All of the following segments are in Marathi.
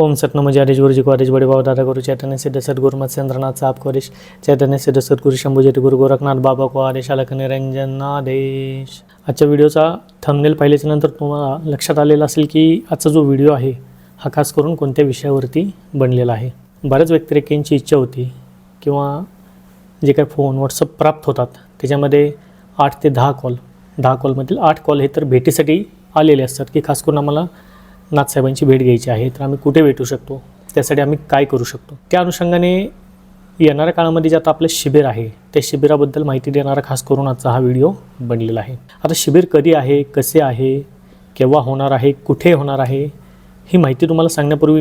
ओम सतनम हरीश गुरुजी कॉलेज बडे बाबा दादा गुरु चैतन्य सिद्ध सद्गुरु मत्स्येंद्रनाथ साप कोरिश चैतन्य सिद्ध सद्गुरु शंभूजी गुरु गोरखनाथ बाबा को आदेश अलख निरंजनादेश आजच्या व्हिडिओचा थंबनेल पाहिल्याच्या नंतर तुम्हाला लक्षात आलेलं असेल की आजचा जो व्हिडिओ आहे हा खास करून कोणत्या विषयावरती बनलेला आहे? बऱ्याच व्यक्तिरेखेंची इच्छा होती किंवा जे काही फोन व्हॉट्सअप प्राप्त होतात त्याच्यामध्ये आठ ते दहा कॉल दहा कॉलमधील आठ कॉल हे तर भेटीसाठी आलेले असतात की खास करून आम्हाला नाथसाहेबांची भेट घ्यायची आहे तर आम्ही कुठे भेटू शकतो? त्यासाठी आम्ही काय करू शकतो? त्या अनुषंगाने येणाऱ्या काळामध्ये जे आता आपलं शिबिर आहे त्या शिबिराबद्दल माहिती देणारा खास करून आजचा हा व्हिडिओ बनलेला आहे. आता शिबिर कधी आहे कसे आहे केव्हा होणार आहे कुठे होणार आहे ही माहिती तुम्हाला सांगण्यापूर्वी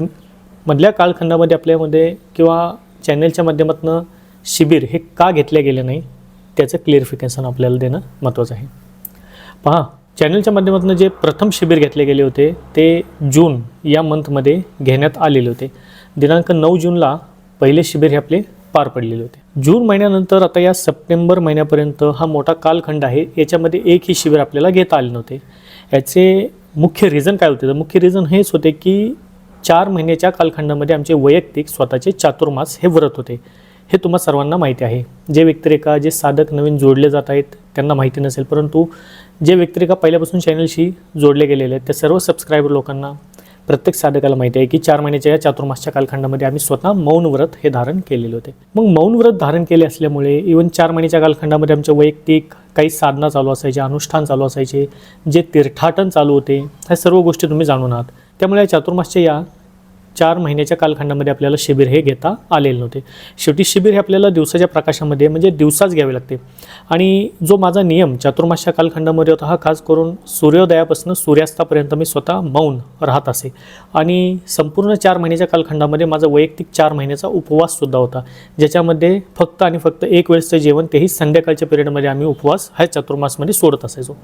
मधल्या कालखंडामध्ये आपल्यामध्ये किंवा चॅनेलच्या माध्यमातून शिबिर हे का घेतले गेले नाही त्याचं क्लिअरिफिकेशन आपल्याला देणं महत्त्वाचं आहे. पहा चॅनलच्या माध्यमातून जे प्रथम शिबिर घेतले गेले होते ते जून या मंथमध्ये घेण्यात आलेले होते. दिनांक नऊ जूनला पहिले शिबिर हे आपले पार पडलेले होते. जून महिन्यानंतर आता या सप्टेंबर महिन्यापर्यंत हा मोठा कालखंड आहे. याच्यामध्ये एकही शिबिर आपल्याला घेता आले नव्हते. याचे मुख्य रिझन काय होते? तर मुख्य रिझन हेच होते की चार महिन्याच्या कालखंडामध्ये आमचे वैयक्तिक स्वतःचे चातुर्मास हे व्रत होते. हे तुम्हा सर्वांना माहिती आहे. जे व्यक्तिरेखा जे साधक नवीन जोडले जात आहेत त्यांना माहिती नसेल परंतु जे व्यक्तिरेखा पहिल्यापासून चॅनलशी जोडले गेलेले आहेत त्या सर्व सबस्क्रायबर लोकांना प्रत्येक साधकाला माहिती आहे की चार महिन्याच्या या चातुर्मासच्या कालखंडामध्ये आम्ही स्वतः मौन व्रत हे धारण केलेले होते. मग मौन व्रत धारण केले असल्यामुळे इवन चार महिन्याच्या कालखंडामध्ये आमच्या वैयक्तिक काही साधना चालू असायचे अनुष्ठान चालू असायचे जे तीर्थाटन चालू होते ह्या सर्व गोष्टी तुम्ही जाणून आहात. त्यामुळे या चातुर्मासच्या या चार महिन्याच्या कालखंडामध्ये आपल्याला शिबिर हे घेता आलेले नव्हते. शेवटी शिबिर हे आपल्याला दिवसाच्या प्रकाशामध्ये म्हणजे दिवसाच घ्यावे लागते. आणि जो माझा नियम चातुर्मासच्या कालखंडामध्ये होता हा खास करून सूर्योदयापासून सूर्यास्तापर्यंत मी स्वतः मौन राहत असे. आणि संपूर्ण चार महिन्याच्या कालखंडामध्ये माझा वैयक्तिक चार महिन्याचा उपवाससुद्धा होता. ज्याच्यामध्ये फक्त आणि फक्त एक वेळेसचं जेवण तेही संध्याकाळच्या पिरियडमध्ये आम्ही उपवास हा चातुर्मासमध्ये सोडत असायचो.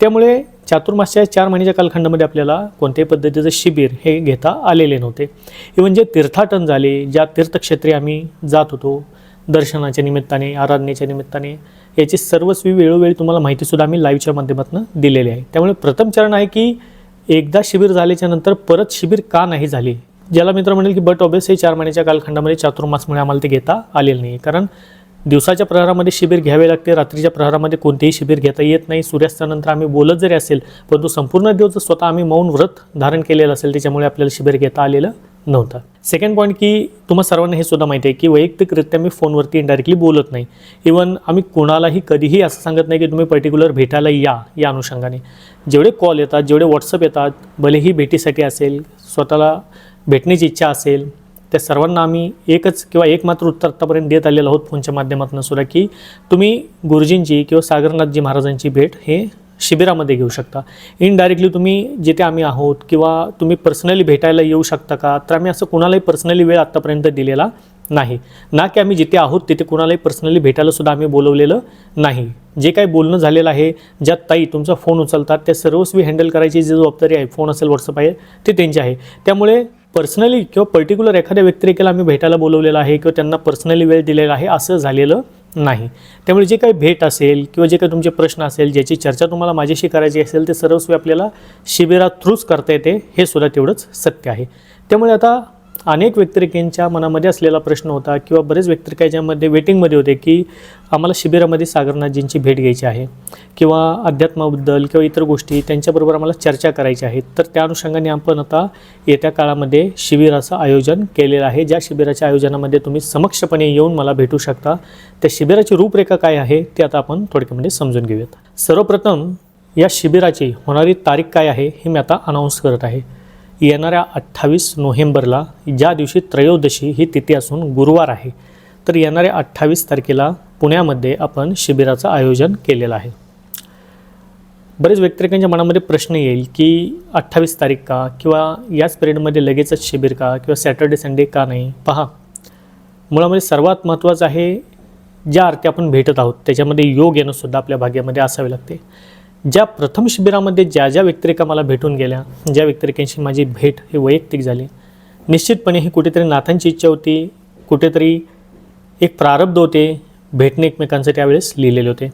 त्यामुळे चातुर्मासच्या चार महिन्याच्या कालखंडामध्ये आपल्याला कोणत्याही पद्धतीचं शिबिर हे घेता आलेले नव्हते. इवन जे तीर्थाटन झाले ज्या तीर्थक्षेत्री आम्ही जात होतो दर्शनाच्या निमित्ताने आराधनेच्या निमित्ताने याची सर्वस्वी वेळोवेळी तुम्हाला माहितीसुद्धा आम्ही लाईव्हच्या माध्यमातून दिलेली आहे. त्यामुळे प्रथम चरण आहे की एकदा शिबिर झाल्याच्यानंतर परत शिबिर का नाही झाले? ज्याला मित्र म्हणेल की बट ऑबियस हे चार महिन्याच्या कालखंडामध्ये चातुर्मासमुळे आम्हाला ते घेता आलेलं नाही. कारण दिवसाच्या प्रहारामध्ये शिबिर घ्यावे लागते. रात्रीच्या प्रहारामध्ये कोणतेही शिबिर घेता येत नाही. सूर्यास्तानंतर आम्ही बोलत जरी असेल परंतु संपूर्ण दिवस जर स्वतः आम्ही मौन व्रत धारण केलेलं असेल त्याच्यामुळे आपल्याला शिबिर घेता आलेलं नव्हतं. सेकंड पॉईंट की तुम्हा सर्वांना हे सुद्धा माहिती आहे की वैयक्तिकरित्या मी फोनवरती इनडायरेक्टली बोलत नाही. इवन आम्ही कोणालाही कधीही असं सांगत नाही की तुम्ही पर्टिक्युलर भेटायला या या अनुषंगाने. जेवढे कॉल येतात जेवढे व्हॉट्सअप येतात भलेही भेटीसाठी असेल स्वतःला भेटण्याची इच्छा असेल त्या सर्वांना आम्ही एकच किंवा एकमात्र उत्तर आत्तापर्यंत देत आलेलो आहोत फोनच्या माध्यमातून सुद्धा की तुम्ही गुरुजींची किंवा सागरनाथजी महाराजांची भेट हे शिबिरामध्ये घेऊ शकता. इनडायरेक्टली तुम्ही जिथे आम्ही आहोत किंवा तुम्ही पर्सनली भेटायला येऊ शकता का तर आम्ही असं कुणालाही पर्सनली वेळ आत्तापर्यंत दिलेला नाही. ना की आम्ही जिथे आहोत तिथे कुणालाही पर्सनली भेटायला सुद्धा आम्ही बोलवलेलं नाही. जे काही बोलणं झालेलं आहे ज्या ताई तुमचा फोन उचलतात त्या सर्वस्वी हँडल करायची जी जबाबदारी आहे फोन असेल व्हॉट्सअप आहे ते त्यांची आहे. त्यामुळे पर्सनली किंवा पर्टिक्युलर एखाद्या व्यक्तिरेखेला आम्ही भेटायला बोलवलेलं आहे किंवा त्यांना पर्सनली वेळ दिलेला आहे असं झालेलं नाही. त्यामुळे जे काही भेट असेल किंवा जे काही तुमचे प्रश्न असेल ज्याची चर्चा तुम्हाला माझ्याशी करायची असेल ते सर्वस्वी आपल्याला शिबिरात थ्रूच करता येते हे सुद्धा तेवढंच सत्य आहे. त्यामुळे आता अनेक व्यक्तिरेखांच्या मनामध्ये असलेला प्रश्न होता किंवा बरेच व्यक्तिरेखा याच्यामध्ये वेटिंगमध्ये होते की आम्हाला शिबिरामध्ये सागरनाथजींची भेट घ्यायची आहे किंवा अध्यात्माबद्दल किंवा इतर गोष्टी त्यांच्याबरोबर आम्हाला चर्चा करायची आहे. तर त्या अनुषंगाने आपण आता येत्या काळामध्ये शिबिराचं आयोजन केलेलं आहे. ज्या शिबिराच्या आयोजनामध्ये तुम्ही समक्षपणे येऊन मला भेटू शकता. त्या शिबिराची रूपरेखा काय आहे ते आता आपण थोडक्यामध्ये समजून घेऊयात. सर्वप्रथम या शिबिराची होणारी तारीख काय आहे हे मी आता अनाऊन्स करत आहे. येणाऱ्या अठ्ठावीस नोव्हेंबरला ज्या दिवशी त्रयोदशी ही तिथी असून गुरुवार आहे तर येणाऱ्या अठ्ठावीस तारखेला पुण्यामध्ये आपण शिबिराचं आयोजन केलेलं आहे. बरेच व्यक्तिरेकांच्या मनामध्ये प्रश्न येईल की अठ्ठावीस तारीख का किंवा याच पिरियडमध्ये लगेचच शिबिर का किंवा सॅटर्डे संडे का नाही? पहा. मुळामध्ये सर्वात महत्त्वाचं आहे ज्या अर्थी आपण भेटत आहोत त्याच्यामध्ये योग येणंसुद्धा आपल्या भाग्यामध्ये असावे लागते. ज्या प्रथम शिबिरामध्ये ज्या ज्या व्यक्तिरेखा मला भेटून गेल्या ज्या व्यक्तिरेखांशी माझी भेट ही वैयक्तिक झाली निश्चितपणे ही कुठेतरी नाथांची इच्छा होती कुठेतरी एक प्रारब्ध होते भेटणे एकमेकांचं त्यावेळेस लिहिलेले होते.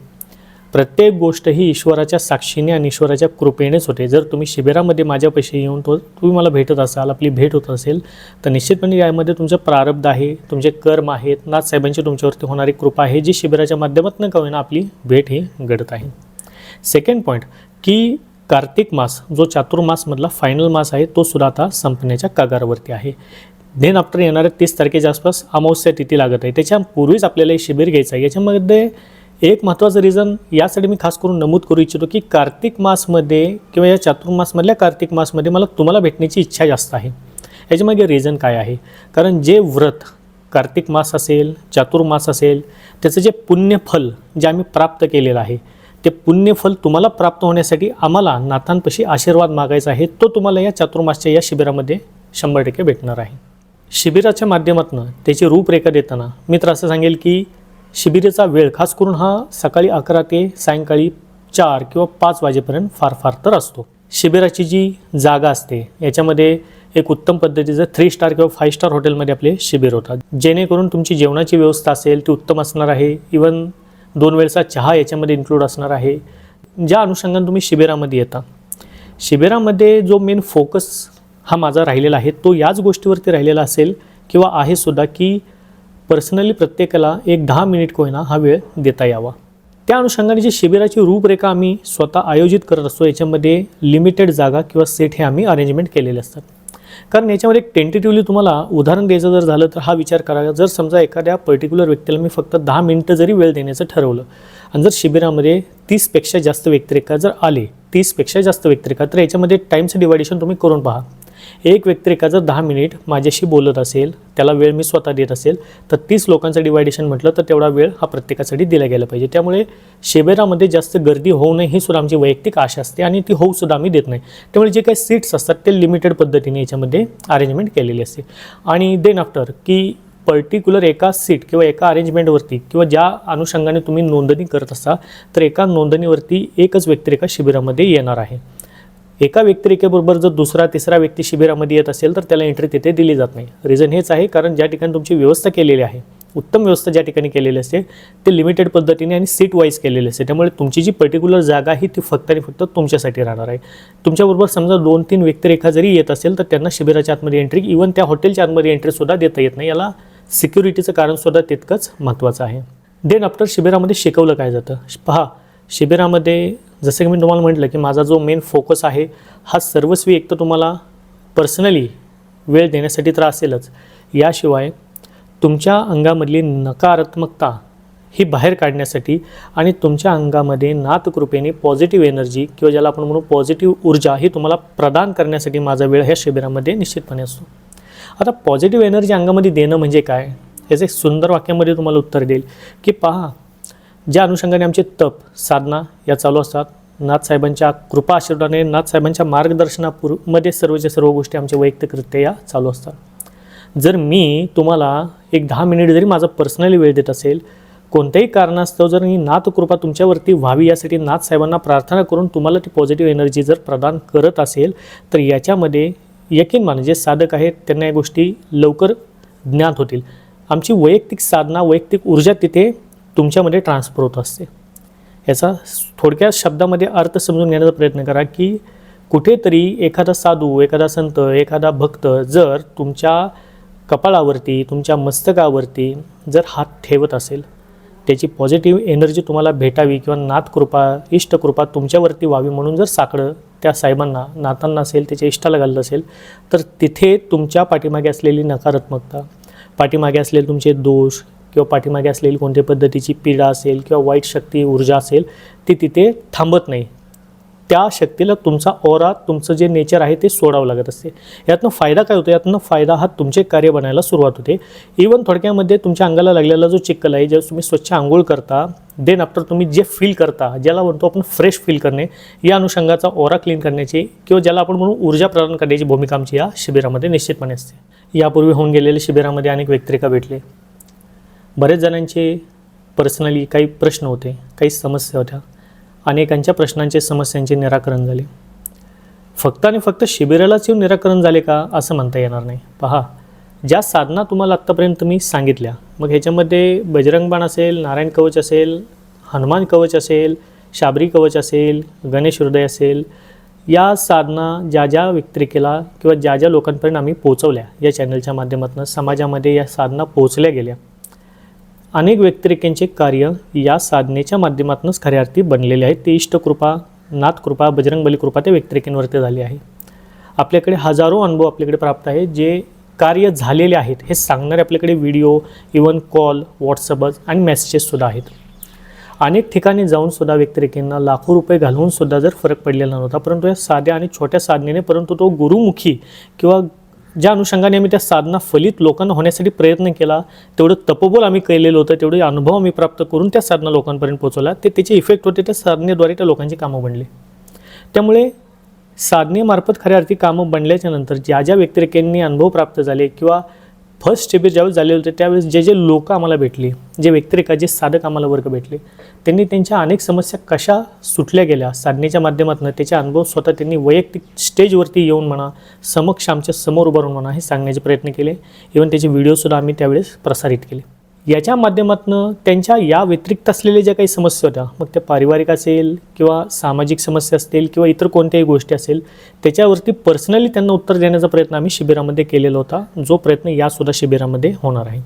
प्रत्येक गोष्ट ही ईश्वराच्या साक्षीने आणि ईश्वराच्या कृपेनेच होते. जर तुम्ही शिबिरामध्ये माझ्यापाशी येऊन तो तुम्ही मला भेटत असाल आपली भेट होत असेल तर निश्चितपणे यामध्ये तुमचं प्रारब्ध आहे तुमचे कर्म आहेत नाथ साहेबांची तुमच्यावरती होणारी कृपा आहे जी शिबिराच्या माध्यमातून का होईना आपली भेट ही घडत आहे. सेकंड पॉईंट की कार्तिक मास जो चातुर्मासमधला फायनल मास आहे तो सुद्धा आता संपण्याच्या कागारावरती आहे. देन आफ्टर येणाऱ्या तीस तारखेच्या आसपास अमावस्या तिथी लागत आहे. त्याच्यापूर्वीच आपल्याला हे शिबिर घ्यायचं आहे. याच्यामध्ये एक महत्त्वाचं रिझन यासाठी मी खास करून नमूद करू इच्छितो की कार्तिक मासमध्ये किंवा या चातुर्मासमधल्या कार्तिक मासमध्ये मला तुम्हाला भेटण्याची इच्छा जास्त आहे. याच्यामागे रिझन काय आहे? कारण जे व्रत कार्तिक मास असेल चातुर्मास असेल त्याचं जे पुण्यफल जे आम्ही प्राप्त केलेलं आहे ते पुण्यफल तुम्हाला प्राप्त होण्यासाठी आम्हाला नाथांपाशी आशीर्वाद मागायचा आहे तो तुम्हाला या चातुर्मासच्या या शिबिरामध्ये शंभर टक्के भेटणार आहे. शिबिराच्या माध्यमातून त्याची रूपरेखा देताना मी तर असं सांगेल की शिबिराचा वेळ खास करून हा सकाळी अकरा ते सायंकाळी चार किंवा पाच वाजेपर्यंत फार फार तर असतो. शिबिराची जी जागा असते याच्यामध्ये एक उत्तम पद्धतीचं थ्री स्टार किंवा फाईव्ह स्टार हॉटेलमध्ये आपले शिबिर होतात. जेणेकरून तुमची जेवणाची व्यवस्था असेल ती उत्तम असणार आहे. इवन दोन वेळचा चहा याच्यामध्ये इन्क्लूड असणार आहे. ज्या अनुषंगाने तुम्ही शिबिरामध्ये येता. शिबिरामध्ये जो मेन फोकस हा माझा राहिलेला आहे तो याच गोष्टीवरती राहिलेला असेल किंवा आहे सुद्धा की पर्सनली प्रत्येकाला एक दहा मिनिट कोयना हा वेळ देता यावा. त्या अनुषंगाने जी शिबिराची रूपरेखा आम्ही स्वतः आयोजित करत असतो याच्यामध्ये लिमिटेड जागा किंवा सेट हे आम्ही अरेंजमेंट केलेले असतात. कारण याच्यामध्ये एक टेंटेटिव्हली तुम्हाला उदाहरण द्यायचं जर झालं तर हा विचार करावा. जर समजा एखाद्या पर्टिक्युलर व्यक्तीला मी फक्त दहा मिनटं जरी वेळ देण्याचं ठरवलं आणि जर शिबिरामध्ये तीसपेक्षा जास्त व्यक्तिरेखा जर आले तीसपेक्षा जास्त व्यक्तिरेखा तर याच्यामध्ये टाईमचं डिवायडेशन तुम्ही करून पहा. एक व्यक्तिरेखा जर दहा मिनिट माझ्याशी बोलत असेल त्याला वेळ मी स्वतः देत असेल तर तीस लोकांचं डिवायडेशन म्हटलं तर तेवढा वेळ हा प्रत्येकासाठी दिला गेला पाहिजे. त्यामुळे शिबिरामध्ये जास्त गर्दी होऊ नये ही सुद्धा आमची वैयक्तिक आशा असते आणि ती होऊ सुद्धा आम्ही देत नाही. त्यामुळे जे काही सीट्स असतात ते लिमिटेड पद्धतीने याच्यामध्ये अरेंजमेंट केलेली असते. आणि देन आफ्टर की पर्टिक्युलर एका सीट किंवा एका अरेंजमेंटवरती किंवा ज्या अनुषंगाने तुम्ही नोंदणी करत असता तर एका नोंदणीवरती एकच व्यक्तिरेखा शिबिरामध्ये येणार आहे. एका व्यक्तिरेखेबरोबर जर दुसरा तिसरा व्यक्ती शिबिरामध्ये येत असेल तर त्याला एंट्री तिथे दिली जात नाही. रिझन हेच आहे कारण ज्या ठिकाणी तुमची व्यवस्था केलेली आहे उत्तम व्यवस्था ज्या ठिकाणी केलेली असते ते लिमिटेड पद्धतीने आणि सीट वाईज केलेली असते. त्यामुळे तुमची जी पर्टिक्युलर जागा आहे ती फक्त आणि फक्त तुमच्यासाठी राहणार आहे. तुमच्याबरोबर समजा दोन तीन व्यक्तिरेखा जरी येत असेल तर त्यांना शिबिराच्या आतमध्ये एंट्री इवन त्या हॉटेलच्या आतमध्ये एंट्रीसुद्धा देता येत नाही. याला सिक्युरिटीचं कारणसुद्धा तितकंच महत्त्वाचं आहे. देन आफ्टर शिबिरामध्ये शिकवलं काय जातं? पहा शिबिरामध्ये जसं की मी तुम्हाला म्हटलं की माझा जो मेन फोकस आहे हा सर्वस्वी एक तर तुम्हाला पर्सनली वेळ देण्यासाठी तर असेलच. याशिवाय तुमच्या अंगामधली नकारात्मकता ही बाहेर काढण्यासाठी आणि तुमच्या अंगामध्ये नातकृपेने पॉझिटिव्ह एनर्जी किंवा ज्याला आपण म्हणू पॉझिटिव्ह ऊर्जा ही तुम्हाला प्रदान करण्यासाठी माझा वेळ ह्या शिबिरामध्ये निश्चितपणे असतो. आता पॉझिटिव्ह एनर्जी अंगामध्ये देणं म्हणजे काय? याचं एक सुंदर वाक्यामध्ये तुम्हाला उत्तर देईल की पहा ज्या अनुषंगाने आमचे तप साधना या चालू असतात नाथसाहेबांच्या कृपा आशीर्वादाने नाथसाहेबांच्या मार्गदर्शनापूर्वमध्ये सर्वच्या सर्व गोष्टी आमच्या वैयक्तिकरित्या या चालू असतात. जर मी तुम्हाला एक दहा मिनिट जरी माझा पर्सनली वेळ देत असेल कोणत्याही कारणास्तव जर मी नाथकृपा तुमच्यावरती व्हावी यासाठी नाथसाहेबांना प्रार्थना करून तुम्हाला ती पॉझिटिव्ह एनर्जी जर प्रदान करत असेल तर याच्यामध्ये यकीन मान जे साधक आहेत त्यांना या गोष्टी लवकर ज्ञात होतील. आमची वैयक्तिक साधना वैयक्तिक ऊर्जा तिथे तुमच्यामध्ये ट्रान्सफर होत असते. याचा थोडक्या शब्दामध्ये अर्थ समजून घेण्याचा प्रयत्न करा की कुठेतरी एखादा साधू एखादा संत एखादा भक्त जर तुमच्या कपाळावरती तुमच्या मस्तकावरती जर हात ठेवत असेल त्याची पॉझिटिव्ह एनर्जी तुम्हाला भेटावी किंवा नाथकृपा इष्टकृपा तुमच्यावरती व्हावी म्हणून जर साकडं त्या साहेबांना नातांना असेल त्याच्या इष्टाला घालत असेल तर तिथे तुमच्या पाठीमागे असलेली नकारात्मकता पाठीमागे असलेले तुमचे दोष किंवा पाठीमागे असलेली कोणत्या पद्धतीची पीडा असेल किंवा वाईट शक्ती ऊर्जा असेल ती तिथे थांबत नाही. त्या शक्तीला तुमचा ओरा तुमचं जे नेचर आहे ते सोडावं लागत असते. यातनं फायदा काय होतो? यातनं फायदा हा तुमचे कार्य बनायला सुरुवात होते. इवन थोडक्यामध्ये तुमच्या अंगाला लागलेला जो चिक्कल आहे ज्यावेळेस तुम्ही स्वच्छ आंघोळ करता देन आफ्टर तुम्ही जे फील करता ज्याला म्हणतो आपण फ्रेश फील करणे या अनुषंगाचा ओरा क्लीन करण्याची किंवा ज्याला आपण म्हणून ऊर्जा प्रदान करण्याची भूमिका आमची या शिबिरामध्ये निश्चितपणे असते. यापूर्वी होऊन गेलेल्या शिबिरामध्ये अनेक व्यक्तिरेखा भेटले. बरेच जणांचे पर्सनली काही प्रश्न होते काही समस्या होत्या. अनेकांच्या प्रश्नांचे समस्यांचे निराकरण झाले. फक्त आणि फक्त शिबिरालाच येऊन निराकरण झाले का असं म्हणता येणार नाही. पहा ज्या साधना तुम्हाला आत्तापर्यंत मी सांगितल्या मग ह्याच्यामध्ये बजरंग बाण असेल नारायण कवच असेल हनुमान कवच असेल शाबरी कवच असेल गणेश हृदय असेल या साधना ज्या ज्या व्यक्तिरेखेला किंवा ज्या ज्या लोकांपर्यंत आम्ही पोचवल्या या चॅनलच्या माध्यमातून समाजामध्ये या साधना पोचल्या गेल्या. अनेक व्यक्तिरेखांचे कार्य या साधनेच्या माध्यमातूनच खऱ्या अर्थी बनलेले आहेत. ते इष्टकृपा नाथकृपा बजरंगबली कृपा त्या व्यक्तिरेखेंवरती झाली आहे. आपल्याकडे हजारो अनुभव आपल्याकडे प्राप्त आहे जे कार्य झालेले आहेत हे सांगणारे आपल्याकडे व्हिडिओ इवन कॉल व्हॉट्सअपच आणि मेसेजेससुद्धा आहेत. अनेक ठिकाणी जाऊनसुद्धा व्यक्तिरेखेंना लाखो रुपये घालवूनसुद्धा जर फरक पडलेला नव्हता परंतु या साध्या आणि छोट्या साधनेने परंतु तो गुरुमुखी किंवा ज्या अनुषंगाने आम्ही त्या साधना फलित लोकांना होण्यासाठी प्रयत्न केला तेवढं तपोबोल आम्ही केलेलं होतं तेवढे अनुभव आम्ही प्राप्त करून त्या साधना लोकांपर्यंत पोहोचवला. ते त्याचे इफेक्ट होते त्या साधनेद्वारे त्या लोकांची कामं बनली. त्यामुळे साधनेमार्फत खऱ्या अर्थी कामं बनल्याच्या नंतर ज्या ज्या व्यक्तिरेखांनी अनुभव प्राप्त झाले किंवा फर्स्ट शिबिर ज्यावेळेस झाले होते त्यावेळेस जे जे लोक आम्हाला भेटले जे व्यक्तिरेखा जे साधक आम्हाला वर्ग भेटले त्यांनी त्यांच्या अनेक समस्या कशा सुटल्या गेल्या साधनेच्या माध्यमातून त्याचे अनुभव स्वतः त्यांनी वैयक्तिक स्टेजवरती येऊन म्हणा समक्ष आमच्यासमोर उभारून म्हणा हे सांगण्याचे प्रयत्न केले. इव्हन त्याचे व्हिडिओसुद्धा आम्ही त्यावेळेस प्रसारित केले. याच्या माध्यमातून त्यांच्या या व्यतिरिक्त असलेल्या ज्या काही समस्या होत्या मग त्या पारिवारिक असेल किंवा सामाजिक समस्या असतील किंवा इतर कोणत्याही गोष्टी असेल त्याच्यावरती पर्सनली त्यांना उत्तर देण्याचा प्रयत्न आम्ही शिबिरामध्ये केलेला होता. जो प्रयत्न यासुद्धा शिबिरामध्ये होणार आहे.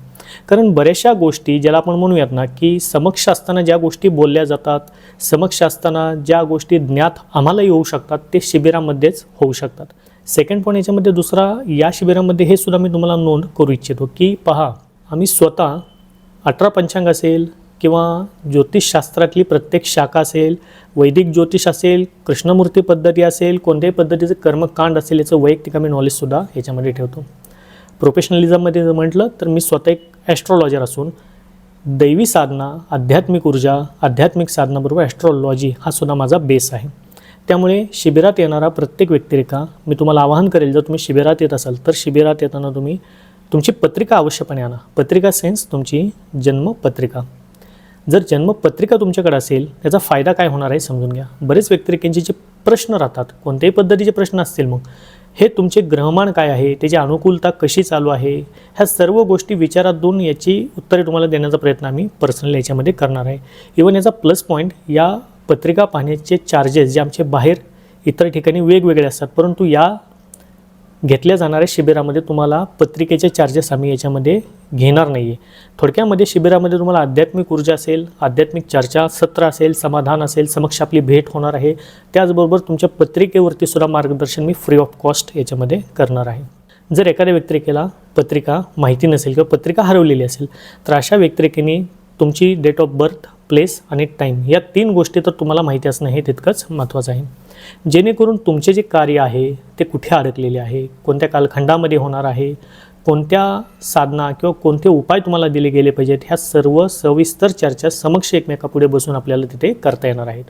कारण बऱ्याचशा गोष्टी ज्याला आपण म्हणूयात ना की समक्ष असताना ज्या गोष्टी बोलल्या जातात समक्ष असताना ज्या गोष्टी ज्ञात आम्हालाही होऊ शकतात ते शिबिरामध्येच होऊ शकतात. सेकंड पॉईंट याच्यामध्ये दुसरा या शिबिरामध्ये हे सुद्धा मी तुम्हाला नोंद करू इच्छितो की पहा आम्ही स्वतः अठरा पंचांग असेल किंवा ज्योतिषशास्त्रातली प्रत्येक शाखा असेल वैदिक ज्योतिष असेल कृष्णमूर्ती पद्धती असेल कोणत्याही पद्धतीचं कर्मकांड असेल याचं वैयक्तिक आम्ही नॉलेजसुद्धा याच्यामध्ये ठेवतो. प्रोफेशनलिझममध्ये जर म्हटलं तर मी स्वतः एक ॲस्ट्रॉलॉजर असून दैवी साधना आध्यात्मिक ऊर्जा आध्यात्मिक साधनाबरोबर ॲस्ट्रॉलॉजी हा सुद्धा माझा बेस आहे. त्यामुळे शिबिरात येणारा प्रत्येक व्यक्तिरेखा मी तुम्हाला आवाहन करेल जर तुम्ही शिबिरात येत असाल तर शिबिरात येताना तुम्ही तुमची पत्रिका अवश्यपणे आणा पत्रिका सेन्स तुमची जन्मपत्रिका. जर जन्मपत्रिका तुमच्याकडे असेल त्याचा फायदा काय होणार आहे समजून घ्या. बरेच व्यक्तिरेखांचे जे प्रश्न राहतात कोणत्याही पद्धतीचे प्रश्न असतील मग हे तुमचे ग्रहमान काय आहे त्याची अनुकूलता कशी चालू आहे ह्या सर्व गोष्टी विचारात दोन याची उत्तरे तुम्हाला देण्याचा प्रयत्न आम्ही पर्सनली याच्यामध्ये करणार आहे. इवन याचा प्लस पॉईंट या पत्रिका पाहण्याचे चार्जेस जे आमचे बाहेर इतर ठिकाणी वेगवेगळे असतात परंतु या घेतल्या जाणाऱ्या शिबिरामध्ये तुम्हाला पत्रिकेचे चार्जेस आम्ही याच्यामध्ये घेणार नाही आहे थोडक्यामध्ये शिबिरामध्ये तुम्हाला आध्यात्मिक ऊर्जा असेल आध्यात्मिक चर्चा सत्र असेल समाधान असेल समक्ष आपली भेट होणार आहे. त्याचबरोबर तुमच्या पत्रिकेवरती सुद्धा मार्गदर्शन मी फ्री ऑफ कॉस्ट याच्यामध्ये करणार आहे. जर एखाद्या व्यक्तिरेखेला पत्रिका माहिती नसेल किंवा पत्रिका हरवलेली असेल तर अशा व्यक्तिरेखेने तुमची डेट ऑफ बर्थ प्लेस आणि टाईम या तीन गोष्टी तर तुम्हाला माहिती असणं हे तितकंच महत्त्वाचं आहे. जेणेकरून तुमचे जे कार्य आहे ते कुठे अडकलेले आहे कोणत्या कालखंडामध्ये होणार आहे कोणत्या साधना किंवा कोणते उपाय तुम्हाला दिले गेले पाहिजेत ह्या सर्व सविस्तर चर्चा समक्ष एकमेकापुढे बसून आपल्याला तिथे करता येणार आहेत.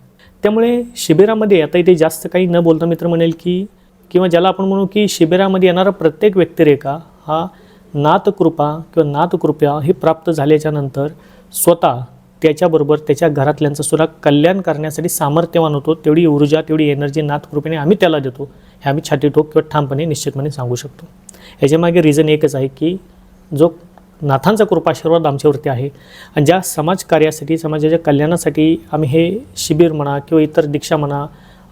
त्यामुळे शिबिरामध्ये आता इथे जास्त काही न बोलता मित्र म्हणेल की किंवा ज्याला आपण म्हणू की शिबिरामध्ये येणारा प्रत्येक व्यक्तिरेखा हा नाथकृपा किंवा नाथकृपा ही प्राप्त झाल्याच्यानंतर स्वतः त्याच्याबरोबर त्याच्या घरातल्यांचं सुद्धा कल्याण करण्यासाठी सामर्थ्यवान होतो. तेवढी ऊर्जा तेवढी एनर्जी नाथ कृपेने आम्ही त्याला देतो. हे आम्ही छातीठोक किंवा ठामपणे निश्चितपणे सांगू शकतो. याच्यामागे रिझन एकच आहे की जो नाथांचा कृपाशीर्वाद आमच्यावरती आहे आणि ज्या समाज कार्यासाठी समाजाच्या कल्याणासाठी आम्ही हे शिबिर म्हणा किंवा इतर दीक्षा म्हणा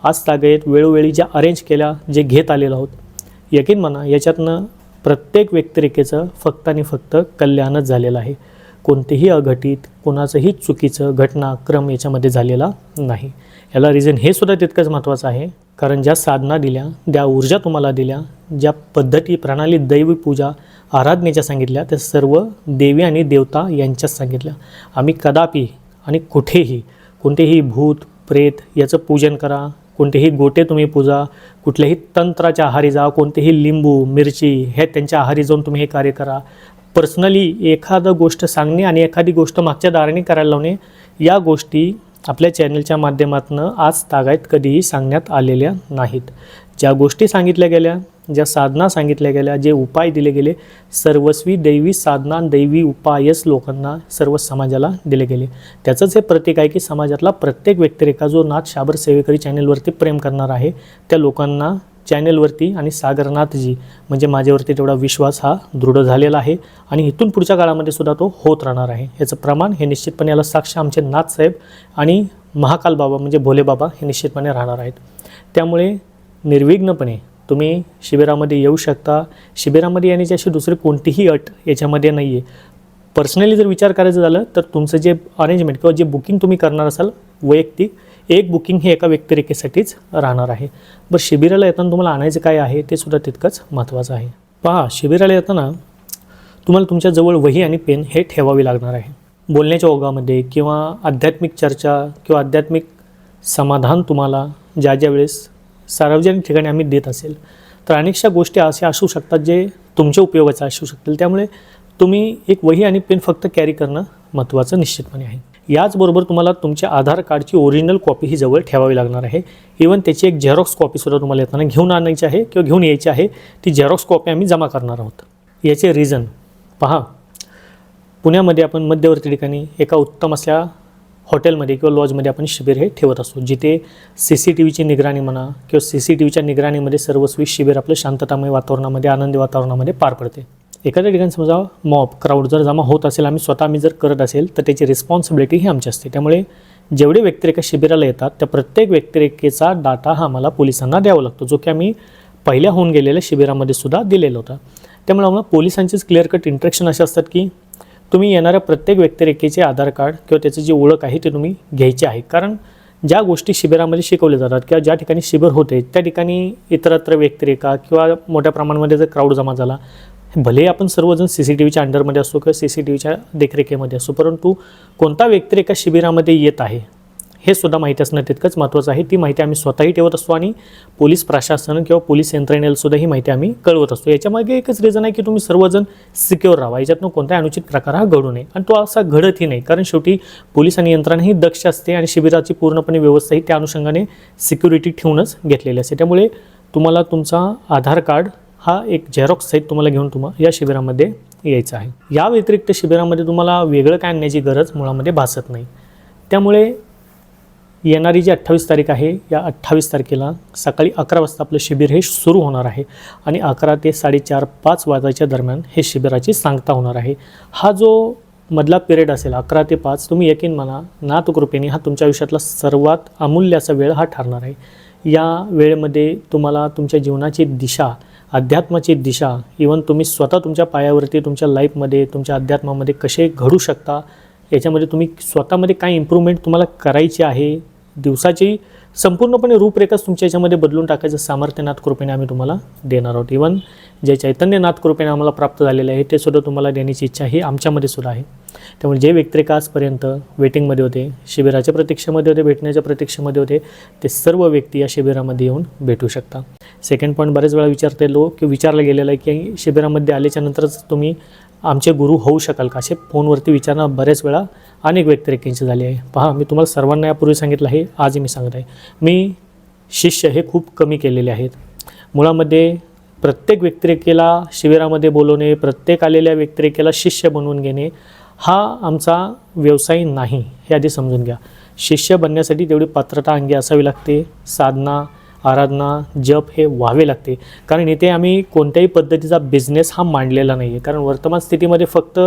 आज तागेत वेळोवेळी ज्या अरेंज केल्या जे घेत आलेलो आहोत यकीन म्हणा याच्यातनं प्रत्येक व्यक्तिरेखेचं फक्त आणि फक्त कल्याणच झालेलं आहे. कोणतेही अघटित कोणाचंही चुकीचं घटनाक्रम याच्यामध्ये झालेला नाही. याला रिझन हे सुद्धा तितकंच महत्त्वाचं आहे. कारण ज्या साधना दिल्या ज्या ऊर्जा तुम्हाला दिल्या ज्या पद्धती प्रणाली दैवी पूजा आराधनेच्या सांगितल्या त्या सर्व देवी आणि देवता यांच्याच सांगितल्या. आम्ही कदापि आणि कुठेही कोणतेही भूत प्रेत याचं पूजन करा कोणतेही गोटे तुम्ही पूजा कुठल्याही तंत्राच्या आहारी जा कोणतेही लिंबू मिरची हे त्यांच्या आहारी जाऊन तुम्ही हे कार्य करा. पर्सनली एखादं गोष्ट सांगणे आणि एखादी गोष्ट मागच्या दाराने करायला लावणे या गोष्टी आपल्या चॅनलच्या माध्यमातून आज तागायत कधीही सांगण्यात आलेल्या नाहीत. ज्या गोष्टी सांगितल्या गेल्या ज्या साधना सांगितल्या गेल्या जे उपाय दिले गेले सर्वस्वी दैवी साधना दैवी उपायच लोकांना सर्व समाजाला दिले गेले. त्याचंच हे प्रतीक आहे की समाजातला प्रत्येक व्यक्तिरेखा जो नाथ शाबर सेवेकरी चॅनेलवरती प्रेम करणार आहे त्या लोकांना चॅनेलवरती आणि सागरनाथजी म्हणजे माझ्यावरती तेवढा विश्वास हा दृढ झालेला आहे. आणि इथून पुढच्या काळामध्ये सुद्धा तो होत राहणार आहे. याचं प्रमाण हे निश्चितपणे याला साक्ष आमचे नाथसाहेब आणि महाकाल बाबा म्हणजे भोले बाबा हे निश्चितपणे राहणार आहेत. त्यामुळे निर्विघ्नपणे तुम्ही शिबिरामध्ये येऊ शकता. शिबिरामध्ये येण्याची अशी दुसरी कोणतीही अट याच्यामध्ये नाही आहे पर्सनली जर विचार करायचं झालं तर तुमचं जे अरेंजमेंट किंवा जे बुकिंग तुम्ही करणार असाल वैयक्तिक एक बुकिंग हे एका व्यक्तिरेखेसाठीच राहणार आहे. बरं शिबिराला येताना तुम्हाला आणायचं काय आहे ते सुद्धा तितकंच महत्त्वाचं आहे. पहा शिबिराला येताना तुम्हाला तुमच्याजवळ वही आणि पेन हे ठेवावी लागणार आहे. बोलण्याच्या ओघामध्ये किंवा आध्यात्मिक चर्चा किंवा आध्यात्मिक समाधान तुम्हाला ज्या ज्या वेळेस सार्वजनिक ठिकाणी आम्ही देत असेल तर अनेकशा गोष्टी अशा असू शकतात जे तुमच्या उपयोगाच्या असू शकतील. त्यामुळे तुम्ही एक वही आणि पेन फक्त कॅरी करणं महत्त्वाचं निश्चितपणे आहे. याचबरोबर तुम्हाला तुमच्या आधार कार्डची ओरिजिनल कॉपी ही जवळ ठेवावी लागणार आहे. इवन त्याची एक झेरॉक्स कॉपीसुद्धा तुम्हाला येताना घेऊन आणायची आहे किंवा घेऊन यायची आहे. ती झेरॉक्स कॉपी आम्ही जमा करणार आहोत. याचे रिझन पहा. पुण्यामध्ये आपण मध्यवर्ती ठिकाणी एका उत्तम असल्या हॉटेलमध्ये किंवा लॉजमध्ये आपण शिबिर हे ठेवत असतो. जिथे सी सी टी व्हीची निगराणी म्हणा किंवा सी सी टी व्हीच्या निगराणीमध्ये सर्वस्वी शिबिर आपलं शांततामय वातावरणामध्ये आनंदी वातावरणामध्ये पार पडते. एखाद्या ठिकाणी समजा मॉब क्राऊड जर जमा होत असेल आम्ही स्वतः आम्ही जर करत असेल तर त्याची रिस्पॉन्सिबिलिटी ही आमची असते. त्यामुळे जेवढे व्यक्तिरेखा शिबिराला येतात त्या प्रत्येक व्यक्तिरेखेचा डाटा हा आम्हाला पोलिसांना द्यावा लागतो जो की आम्ही पहिल्या होऊन गेलेल्या शिबिरामध्ये सुद्धा दिलेला होता. त्यामुळे आम्हाला पोलिसांचेच क्लिअर कट इंट्रॅक्शन असे असतात की तुम्ही येणाऱ्या प्रत्येक व्यक्तिरेखेचे आधार कार्ड किंवा त्याची जी ओळख आहे ते तुम्ही घ्यायची आहे. कारण ज्या गोष्टी शिबिरामध्ये शिकवल्या जातात किंवा ज्या ठिकाणी शिबिर होते त्या ठिकाणी इतरत्र व्यक्तिरेखा किंवा मोठ्या प्रमाणामध्ये जर क्राऊड जमा झाला भले आपण सर्वजण सी सी टी व्हीच्या अंडरमध्ये असो किंवा सी सी टी व्हीच्या देखरेखीमध्ये असो परंतु कोणता व्यक्तिरेखा शिबिरामध्ये येत आहे हे सुद्धा माहिती असणं तितकंच महत्त्वाचं आहे. ती माहिती आम्ही स्वतःही ठेवत असतो आणि पोलीस प्रशासन किंवा पोलीस यंत्रणेला सुद्धा ही माहिती आम्ही कळवत असतो. याच्यामागे एकच रिझन आहे की तुम्ही सर्वजण सिक्युअर राहा. याच्यातनं कोणताही अनुचित प्रकार हा घडू नये आणि तो असा घडतही नाही. कारण शेवटी पोलीस आणि यंत्रणा ही दक्ष असते आणि शिबिराची पूर्णपणे व्यवस्था ही त्या अनुषंगाने सिक्युरिटी ठेवूनच घेतलेली असते. त्यामुळे तुम्हाला तुमचा आधार कार्ड हा एक झेरॉक्स सहित तुम्हाला घेऊन तुम्हाला या शिबिरामध्ये यायचं आहे. या व्यतिरिक्त शिबिरामध्ये तुम्हाला वेगळं काय आणण्याची गरज मुळामध्ये भासत नाही. त्यामुळे येणारी जी अठ्ठावीस तारीख आहे या अठ्ठावीस तारखेला सकाळी अकरा वाजता आपलं शिबिर हे सुरू होणार आहे आणि अकरा ते साडेचार पाच वाजायच्या दरम्यान हे शिबिराची सांगता होणार आहे. हा जो मधला पिरियड असेल अकरा ते पाच तुम्ही यकीन म्हणा नातकृपेने हा तुमच्या आयुष्यातला सर्वात अमूल्य असा वेळ हा ठरणार आहे. या वेळेमध्ये तुम्हाला तुमच्या जीवनाची दिशा अध्यात्माची दिशा इवन तुम्ही स्वतः तुमच्या पायावरती तुमच्या लाईफमध्ये तुमच्या अध्यात्मामध्ये कसे घडू शकता याच्यामध्ये तुम्ही स्वतःमध्ये काय इम्प्रूव्हमेंट तुम्हाला करायची आहे दिवसाची संपूर्णपणे रूपरेखाच तुमच्या याच्यामध्ये बदलून टाकायचं सामर्थ्य नाथ कृपेने आम्ही तुम्हाला देणार आहोत. इवन जे चैतन्य नाथ कृपेने आम्हाला प्राप्त झालेले आहे ते सुद्धा तुम्हाला देण्याची इच्छा ही आमच्यामध्ये सुद्धा आहे. त्यामुळे जे व्यक्तिरेखा आजपर्यंत वेटिंगमध्ये होते शिबिराच्या प्रतीक्षेमध्ये होते भेटण्याच्या प्रतीक्षेमध्ये होते ते सर्व व्यक्ती या शिबिरामध्ये येऊन भेटू शकता. सेकंड पॉईंट बरेच वेळा विचारते लोक की विचारलं गेलेलं आहे की शिबिरामध्ये आल्याच्यानंतरच तुम्ही आमचे गुरु होऊ शकाल का असे फोनवरती विचारणं बऱ्याच वेळा अनेक व्यक्तिरेखेंची झाली आहे. पहा मी तुम्हाला सर्वांना यापूर्वी सांगितलं आहे आजही मी सांगत आहे. मी शिष्य हे खूप कमी केलेले आहेत. मुळामध्ये प्रत्येक व्यक्तिरेखेला शिबिरामध्ये बोलवणे प्रत्येक आलेल्या व्यक्तिरेखेला शिष्य बनवून घेणे हा आमचा व्यवसाय नाही हे आधी समजून घ्या. शिष्य बनण्यासाठी तेवढी पात्रता अंगी असावी लागते साधना आराधना जप हे व्हावे लागते. कारण इथे आम्ही कोणत्याही पद्धतीचा बिझनेस हा मांडलेला नाही आहे कारण वर्तमान स्थितीमध्ये फक्त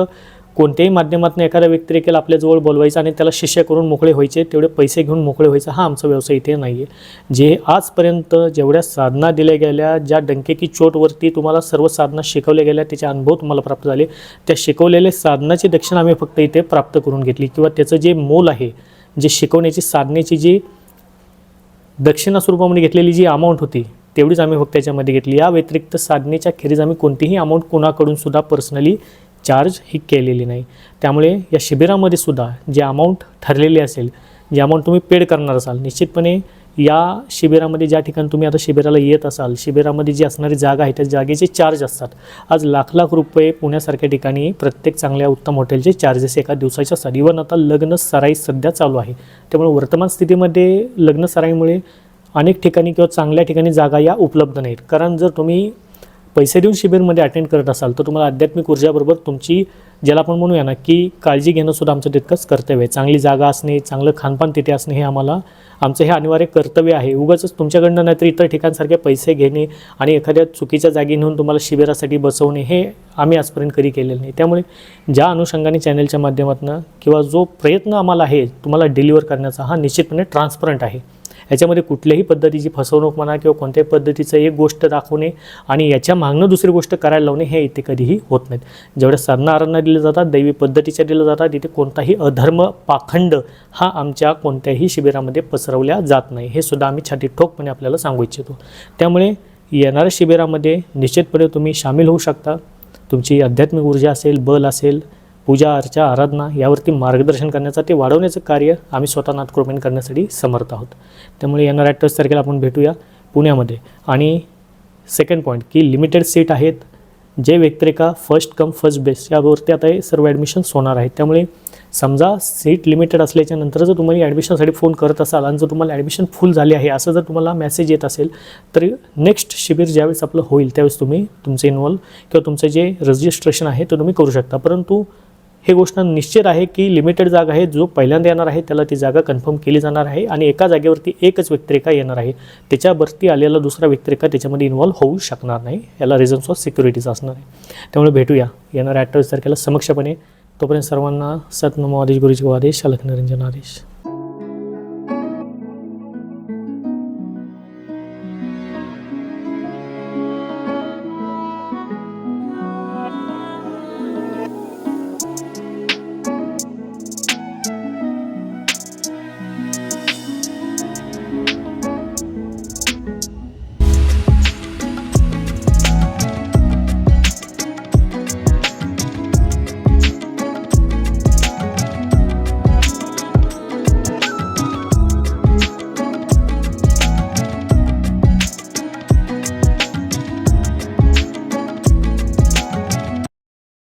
कोणत्याही माध्यमातून एखाद्या व्यक्तिरेखेला आपल्याजवळ बोलवायचं आणि त्याला शिष्य करून मोकळे व्हायचे तेवढे पैसे घेऊन मोकळे व्हायचं हा आमचा व्यवसाय इथे नाही आहे जे आजपर्यंत जेवढ्या साधना दिल्या गेल्या ज्या डंकेकी चोटवरती तुम्हाला सर्व साधना शिकवल्या गेल्या त्याचे अनुभव तुम्हाला प्राप्त झाले त्या शिकवलेल्या साधनाची दक्षिणा आम्ही फक्त इथे प्राप्त करून घेतली. किंवा त्याचं जे मोल आहे जे शिकवण्याची साधनेची जी दक्षिणा स्वरूपामध्ये घेतलेली जी अमाऊंट होती तेवढीच आम्ही फक्त त्याच्यामध्ये घेतली. या व्यतिरिक्त साधनेच्या खेरीज आम्ही कोणतीही अमाऊंट कोणाकडून सुद्धा पर्सनली चार्ज ही केलेली नाही. त्यामुळे या शिबिरामध्ये सुद्धा जे अमाऊंट ठरलेली असेल जे अमाऊंट तुम्ही पेड करणार असाल निश्चितपणे या शिबिरामध्ये ज्या ठिकाणी तुम्ही आता शिबिराला येत असाल शिबिरामध्ये जी असणारी जागा आहे त्या जागेचे चार्ज असतात. आज लाख लाख रुपये पुण्यासारख्या ठिकाणी प्रत्येक चांगल्या उत्तम हॉटेलचे चार्जेस एका दिवसाचे असतात इवन आता लग्न सराई सध्या चालू आहे. त्यामुळे वर्तमान स्थितीमध्ये लग्न सराईमुळे अनेक ठिकाणी किंवा चांगल्या ठिकाणी जागा या उपलब्ध नाहीत. कारण जर तुम्ही पैसे देऊन शिबिरमध्ये अटेंड करत असाल तर तुम्हाला आध्यात्मिक ऊर्जाबरोबर तुमची ज्याला आपण म्हणूया ना की काळजी घेणं सुद्धा आमचं तितकंच कर्तव्य आहे. चांगली जागा असणे चांगलं खानपान तिथे असणे हे आम्हाला आमचं हे अनिवार्य कर्तव्य आहे. उगाच तुमच्याकडनं नाहीतर इतर ठिकाणसारखे पैसे घेणे आणि एखाद्या चुकीच्या जागी नेऊन तुम्हाला शिबिरासाठी बसवणे हे आम्ही आजपर्यंत कधी केलेलं नाही. त्यामुळे ज्या अनुषंगाने चॅनलच्या माध्यमातून किंवा जो प्रयत्न आम्हाला आहे तुम्हाला डिलिव्हर करण्याचा हा निश्चितपणे ट्रान्सपरंट आहे. याच्यामध्ये कुठल्याही पद्धतीची फसवणूक म्हणा किंवा कोणत्याही पद्धतीचं एक गोष्ट दाखवणे आणि याच्या मागणं दुसरी गोष्ट करायला लावणे हे इथे कधीही होत नाहीत. जेवढ्या सरना आराधना दिल्या जातात दैवी पद्धतीच्या दिल्या जातात इथे कोणताही अधर्म पाखंड हा आमच्या कोणत्याही शिबिरामध्ये पसरवल्या जात नाही. हे सुद्धा आम्ही छाती ठोकपणे आपल्याला सांगू इच्छितो. त्यामुळे येणाऱ्या शिबिरामध्ये निश्चितपणे तुम्ही सामील होऊ शकता. तुमची आध्यात्मिक ऊर्जा असेल बल असेल पूजा अर्चा आराधना यावरती मार्गदर्शन करण्याचं ते वाढवण्याचं कार्य आम्ही स्वतः नाथकृपेन करण्यासाठी समर्थ आहोत. त्यामुळे येणाऱ्या अठ्ठावीस तारखेला आपण भेटूया पुण्यामध्ये. आणि सेकंड पॉईंट की लिमिटेड सीट आहेत जे व्यक्तिरेखा फर्स्ट कम फर्स्ट बेस्ट यावरती आता हे सर्व ॲडमिशन्स होणार आहेत त्यामुळे समजा सीट लिमिटेड असल्याच्या नंतर जर तुम्ही ॲडमिशनसाठी फोन करत असाल आणि जर तुम्हाला ॲडमिशन फुल झाले आहे असं जर तुम्हाला मेसेज येत असेल तर नेक्स्ट शिबिर ज्यावेळेस आपलं होईल त्यावेळेस तुम्ही तुमचे इन्वॉल्व किंवा तुमचं जे रजिस्ट्रेशन आहे ते तुम्ही करू शकता. परंतु हे गोष्ट निश्चित आहे की लिमिटेड जागा आहे. जो पहिल्यांदा येणार आहे त्याला ती जागा कन्फर्म केली जाणार आहे आणि एका जागेवरती एकच व्यक्तिरेखा येणार आहे. त्याच्यावरती आलेला दुसरा व्यक्तिरेखा त्याच्यामध्ये इन्वॉल्व होऊ शकणार नाही. याला रिझन्स ऑफ सिक्युरिटीज असणार आहे. त्यामुळे भेटूया. येणाऱ्या अठ्ठावीस तारखेला समक्षपणे. तोपर्यंत सर्वांना सतनमो आदेश गुरुजी आदेश अलखनिरंजन आदेश.